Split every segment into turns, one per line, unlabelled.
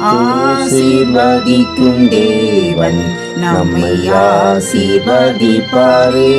ஆசீர்வதிக்கும் தேவன் நம்மை ஆசீர்வதிப்பாரே.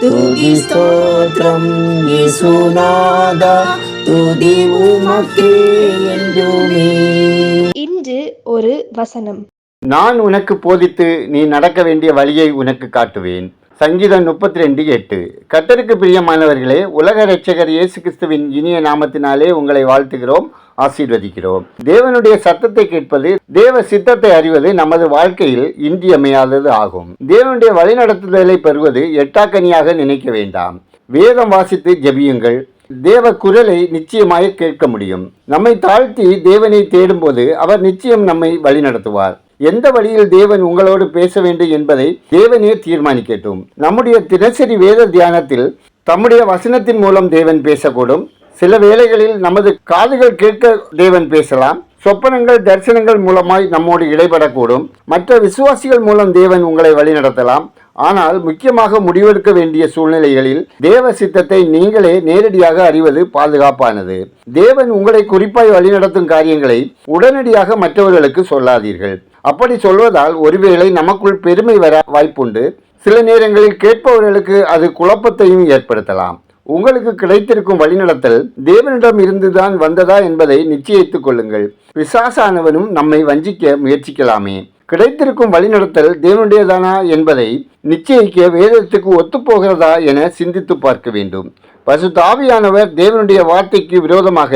துதி ஸ்தோத்திரம் இயேசுநாதா துதி உமக்கே என்றுமே.
இன்று ஒரு வசனம்.
நான் உனக்கு போதித்து நீ நடக்க வேண்டிய வழியை உனக்கு காட்டுவேன். சங்கீதம் முப்பத்தி ரெண்டு எட்டு. கத்தருக்கு பிரியமானவர்களே உலக ரட்சகர் இயேசு கிறிஸ்துவின் இனிய நாமத்தினாலே உங்களை வாழ்த்துகிறோம் ஆசீர்வதிக்கிறோம். தேவனுடைய சத்தத்தை கேட்பது தேவ சித்தத்தை அறிவது நமது வாழ்க்கையில் இன்றியமையாதது ஆகும். தேவனுடைய வழிநடத்துதலை பெறுவது எட்டாக்கனியாக நினைக்க வேண்டாம். வேதம் வாசித்து ஜெபியுங்கள். தேவ குரலை நிச்சயமாக கேட்க முடியும். நம்மை தாழ்த்தி தேவனை தேடும்போது அவர் நிச்சயம் நம்மை வழிநடத்துவார். எந்த வழியில் தேவன் உங்களோடு பேச வேண்டும் என்பதை தேவனே தீர்மானிக்கட்டும். நம்முடைய தினசரி வேத தியானத்தில் தம்முடைய வசனத்தின் மூலம் தேவன் பேசக்கூடும். சில வேளைகளில் நமது காதுகள் கேட்க தேவன் பேசலாம். சொப்பனங்கள் தரிசனங்கள் மூலமாய் நம்மோடு இடைபடக்கூடும். மற்ற விசுவாசிகள் மூலம் தேவன் உங்களை வழிநடத்தலாம். ஆனால் முக்கியமாக முடிவெடுக்க வேண்டிய சூழ்நிலைகளில் தேவ சித்தத்தை நீங்களே நேரடியாக அறிவது பாதுகாப்பானது. தேவன் உங்களை குறிப்பாய் வழிநடத்தும் காரியங்களை உடனடியாக மற்றவர்களுக்கு சொல்லாதீர்கள். அப்படி சொல்வதால் ஒருவேளை நமக்குள் பெருமை வர வாய்ப்புண்டு. சில நேரங்களில் கேட்பவர்களுக்கு அது குழப்பத்தையும் ஏற்படுத்தலாம். உங்களுக்கு கிடைத்திருக்கும் வழிநடத்தல் தேவனிடம் இருந்துதான் வந்ததா என்பதை நிச்சயித்துக் கொள்ளுங்கள். பிசாசானவனும் நம்மை வஞ்சிக்க முயற்சிக்கலாமே. கிடைத்திருக்கும் வழிநடத்தல் தேவனுடையதானா என்பதை நிச்சயிக்க வேதத்துக்கு ஒத்துப்போகிறதா என சிந்தித்து பார்க்க வேண்டும். பசுதாவியானவர் தேவனுடைய வார்த்தைக்கு விரோதமாக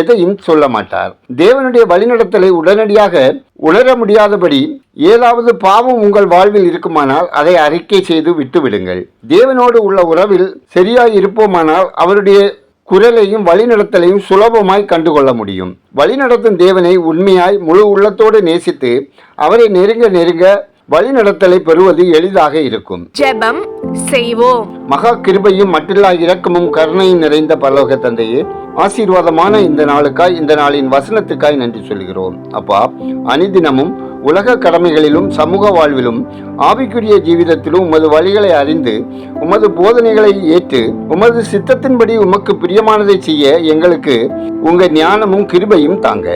எதையும் சொல்ல மாட்டார். தேவனுடைய வழிநடத்தலை உடனடியாக உணர முடியாதபடி ஏதாவது பாவம் உங்கள் வாழ்வில் இருக்குமானால் அதை அறிக்கை செய்து விட்டுவிடுங்கள். தேவனோடு உள்ள உறவில் சரியாய் இருப்போமானால் அவருடைய குரலையும் வழிநடத்தலையும் சுலபமாய் கண்டுகொள்ள முடியும். வழிநடத்தும் தேவனை உண்மையாய் முழு உள்ளத்தோடு நேசித்து அவரை நெருங்க நெருங்க வழிநடத்தலை பெறுவது எளிதாக இருக்கும்.
ஜெபம் செய்வோம்.
மகா கிருபையும் மட்டில்லா இரக்கமும் கருணையும் நிறைந்த பரலோக தந்தையே ஆசீர்வாதமான இந்த நாளுக்காய் இந்த நாளின் வசனத்துக்காய் நன்றி சொல்கிறோம். அப்பா அனிதினமும் உலக கடமைகளிலும் சமூக வாழ்விலும் ஆவிக்குரிய ஜீவிதத்திலும் உமது வழிகளை அறிந்து உமது போதனைகளை ஏற்று உமது சித்தத்தின்படி உமக்கு பிரியமானதை செய்ய எங்களுக்கு உங்க ஞானமும் கிருபையும் தாங்க.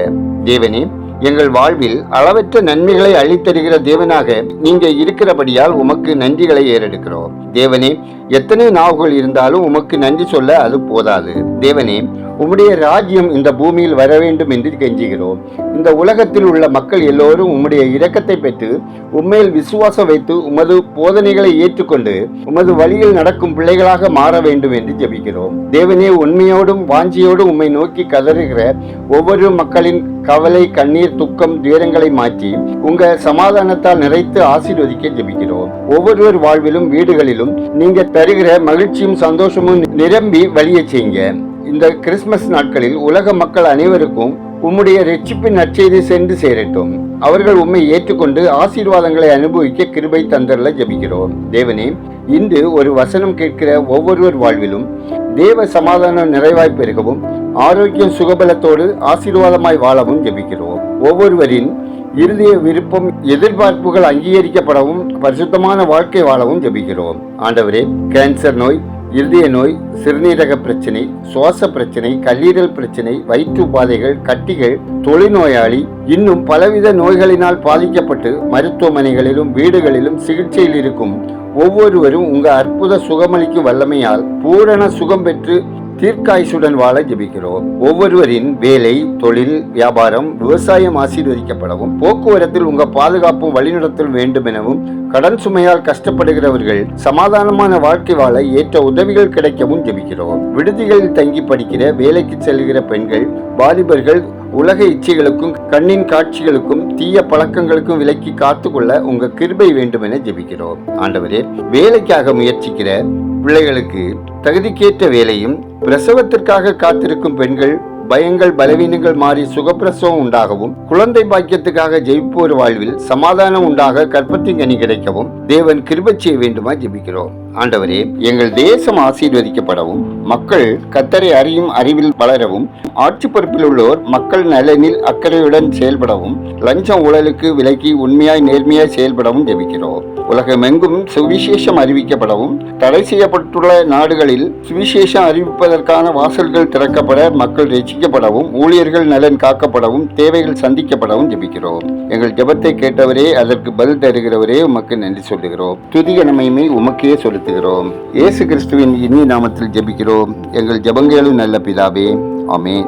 தேவனே எங்கள் வாழ்வில் அளவற்ற நன்மைகளை அளித்தருகிற தேவனாக நீங்க இருக்கிறபடியால் உமக்கு நன்றிகளை ஏறெடுக்கிறோம். தேவனே எத்தனை நாவுகள் இருந்தாலும் உமக்கு நன்றி சொல்ல அது போதாது. தேவனே உம்முடைய ராஜ்யம் இந்த பூமியில் வர வேண்டும் என்று கெஞ்சுகிறோம். இந்த உலகத்தில் உள்ள மக்கள் எல்லோரும் உம்முடைய இரக்கத்தை பெற்று உண்மையில் விசுவாசம் வைத்து உமது போதனைகளை ஏற்றுக்கொண்டு உமது வழியில் நடக்கும் பிள்ளைகளாக மாற வேண்டும் என்று ஜெபிக்கிறோம். தேவனே உண்மையோடும் வாஞ்சியோடும் உம்மை நோக்கி கதறுகிற ஒவ்வொரு மக்களின் கவலை கண்ணீர் துக்கம் துயரங்களை மாற்றி உங்க சமாதானத்தால் நிறைத்து ஆசீர்வதிக்க ஜெபிக்கிறோம். ஒவ்வொருவர் வாழ்விலும் வீடுகளிலும் நீங்க தருகிற மகிழ்ச்சியும் சந்தோஷமும் நிரம்பி வழிய செய்யுங்க. இந்த கிறிஸ்மஸ் நாட்களில் உலக மக்கள் அனைவருக்கும் உம்முடைய ரட்சிப்பின் நற்செய்தி சென்று சேரட்டும். அவர்கள் உம்மை ஏற்றுக்கொண்டு ஆசீர்வாதங்களை அனுபவிக்க கிருபை தந்தரல ஜபிக்கிறோம். தேவனே இன்று ஒரு வசனம் கேட்கிற ஒவ்வொருவர் வாழ்விலும் தேவ சமாதானம் நிறைவாய் பெருகவும் ஆரோக்கியம் சுகபலத்தோடு ஆசீர்வாதமாய் வாழவும் ஜெபிக்கிறோம். ஒவ்வொருவரின் இருதய விருப்பம் எதிர்பார்ப்புகள் அங்கீகரிக்கப்படவும் பரிசுத்தமான வாழ்க்கை வாழவும் ஜெபிக்கிறோம். ஆண்டவரே கேன்சர் நோய் இருதய நோய் சிறுநீரக பிரச்சனை சுவாச பிரச்சனை கல்லீரல் பிரச்சனை வயிற்று உபாதைகள் கட்டிகள் தொழில்நோயாளி இன்னும் பலவித நோய்களினால் பாதிக்கப்பட்டு மருத்துவமனைகளிலும் வீடுகளிலும் சிகிச்சையில் இருக்கும். ஒவ்வொருவரும் உங்க அற்புத சுகமளிக்கும் வல்லமையால் பூரண சுகம் பெற்று தீர்க்காயுசுடன் வாழ ஜெபிக்கிறோம். ஒவ்வொருவரின் வேலை தொழில் வியாபாரம் விவசாயம் ஆசீர்வதிக்கப்படவும் போக்குவரத்தில் உங்க பாதுகாப்பும் வழிநடத்தல் வேண்டும் எனவும் கடன் சுமையால் கஷ்டப்படுகிறவர்கள் சமாதானமான வாழ்க்கை வாழ ஏற்ற உதவிகள் கிடைக்கவும் ஜெபிக்கிறோம். விடுதிகளில் தங்கி படிக்கிற வேலைக்கு செல்கிற பெண்கள் வாலிபர்கள் உலக இச்சைகளுக்கும் கண்ணின் காட்சிகளுக்கும் தீய பழக்கங்களுக்கும் விலக்கி காத்துக்கொள்ள உங்க கிருபை வேண்டும் என ஜெபிக்கிறோம். ஆண்டவரே வேலைக்காக முயற்சிக்கிற பிள்ளைகளுக்கு தகுதிக்கேற்ற வேலையும் பிரசவத்திற்காக காத்திருக்கும் பெண்கள் பயங்கள் பலவீனங்கள் மாறி சுகப்பிரசவம் உண்டாகவும் குழந்தை பாக்கியத்துக்காக ஜெயிப்போர் வாழ்வில் சமாதானம் உண்டாக கற்பத்தின் கனி கிடைக்கவும் தேவன் கிருபச் செய்ய வேண்டுமா ஜெபிக்கிறோம். ஆண்டவரே எங்கள் தேசம் ஆசீர்வதிக்கப்படவும் மக்கள் கத்தரை அறியும் அறிவில் வளரவும் ஆட்சி பொறுப்பில் உள்ளோர் மக்கள் நலனில் அக்கறையுடன் செயல்படவும் லஞ்சம் ஊழலுக்கு விலக்கி உண்மையாய் நேர்மையாய் செயல்படவும் ஜெபிக்கிறோம். உலகமெங்கும் சுவிசேஷம் அறிவிக்கப்படவும் தடை செய்யப்பட்டுள்ள நாடுகளில் சுவிசேஷம் அறிவிப்பதற்கான வாசல்கள் திறக்கப்பட மக்கள் ரசிக்கப்படவும் ஊழியர்கள் நலன் காக்கப்படவும் தேவைகள் சந்திக்கப்படவும் ஜெபிக்கிறோம். எங்கள் ஜெபத்தை கேட்டவரே அதற்கு பதில் தருகிறவரே உமக்கு நன்றி சொல்லுகிறோம். துதிய நமையுமே உமக்கே செலுத்துகிறோம் இயேசு கிறிஸ்துவின் இனிய நாமத்தில் ஜெபிக்கிறோம். எங்கள் ஜபங்களும் நல்ல பிதாவே ஆமென்.